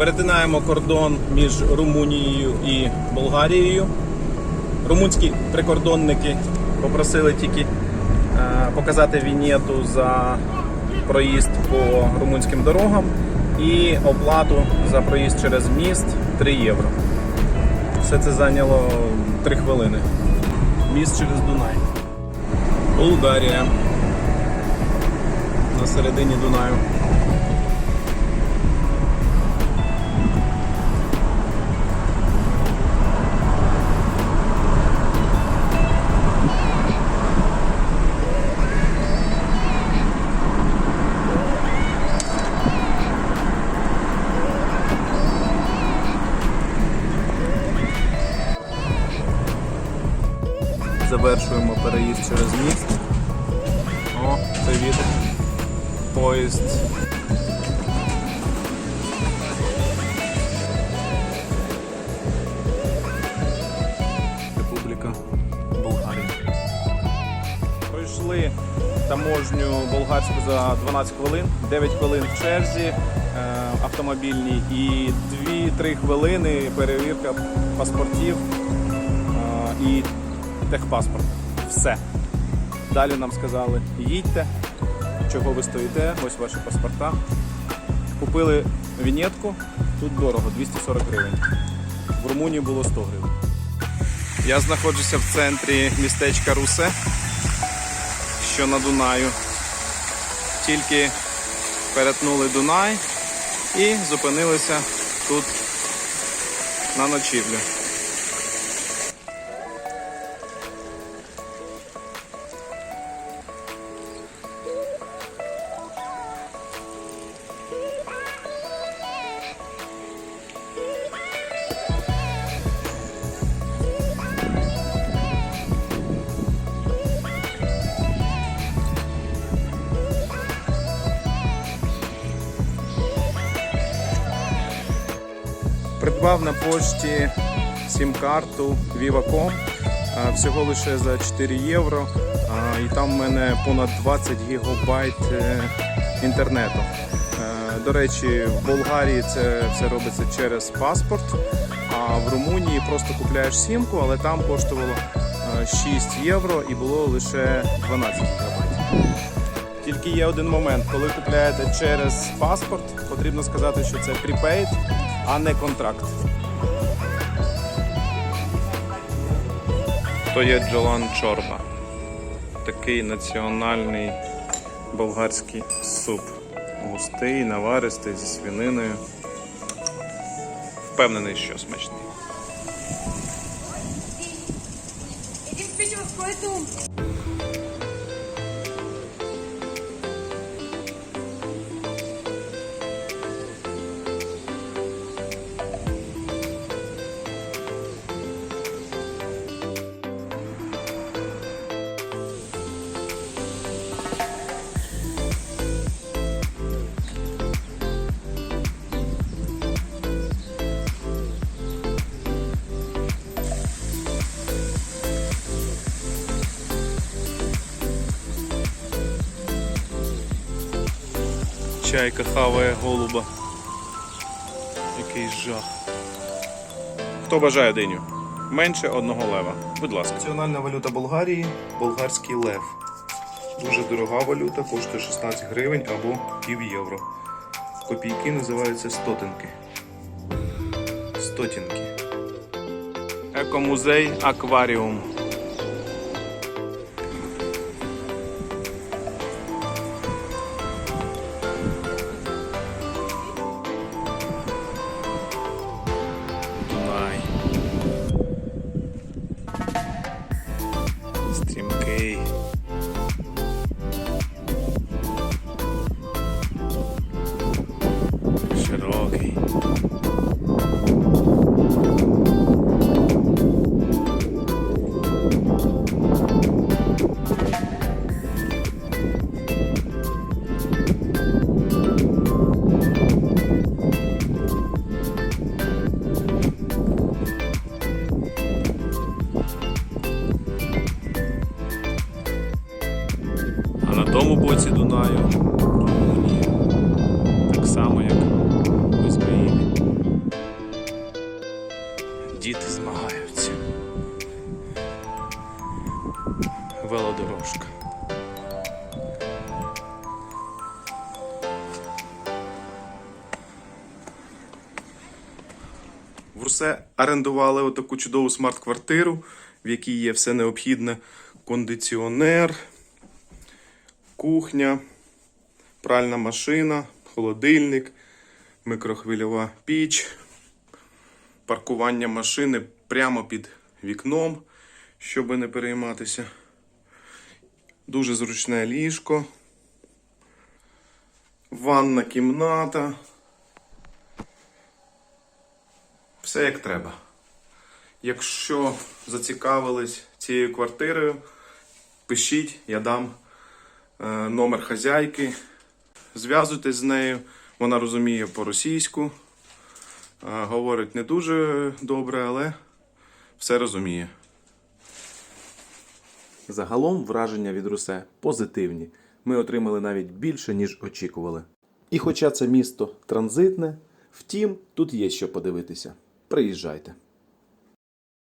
Перетинаємо кордон між Румунією і Болгарією. Румунські прикордонники попросили тільки е, показати вінєту за проїзд по румунським дорогам і оплату за проїзд через міст 3 євро. Все це зайняло 3 хвилини. Міст через Дунай. Болгарія. На середині Дунаю. Завершуємо переїзд через міст. О, від поїзд. Республіка Болгарія. Пройшли таможню болгарську за 12 хвилин, 9 хвилин в черзі е, автомобільній і 2-3 хвилини перевірка паспортів е, і техпаспорт. Все. Далі нам сказали, їдьте, чого ви стоїте, ось ваші паспорта. Купили вінетку, тут дорого, 240 гривень. В Румунії було 100 гривень. Я знаходжуся в центрі містечка Русе, що на Дунаю. Тільки перетнули Дунай і зупинилися тут на ночівлю. Придбав на пошті сім-карту Viva.com всього лише за 4 євро. І там в мене понад 20 гігабайт е, інтернету. Е, До речі, в Болгарії це все робиться через паспорт, а в Румунії просто купляєш сімку, але там коштувало е, 6 євро і було лише 12 гігабайт. Тільки є один момент, коли купляєте через паспорт, потрібно сказати, що це prepaid, а не контракт. То є Джолан Чорба. Такий національний болгарський суп. Густий, наваристий зі свининою. Впевнений, що смачний. Чайка хаває голуба. Який жах. Хто бажає диню? Менше одного лева. Будь ласка. Національна валюта Болгарії болгарський лев. Дуже дорога валюта, коштує 16 гривень або пів євро. Копійки називаються стотинки. Стотінки. Екомузей Акваріум. okay В Русе орендували отаку чудову смарт-квартиру, в якій є все необхідне: кондиціонер, кухня, пральна машина, холодильник, микрохвильова піч, паркування машини прямо під вікном, щоб не перейматися. Дуже зручне ліжко, ванна кімната. Все як треба. Якщо зацікавились цією квартирою, пишіть, я дам е, номер хазяйки. Зв'язуйтесь з нею, вона розуміє по-російську, е, говорить не дуже добре, але все розуміє. Загалом враження від Русе позитивні. Ми отримали навіть більше, ніж очікували. І хоча це місто транзитне, втім, тут є що подивитися. Приїжджайте.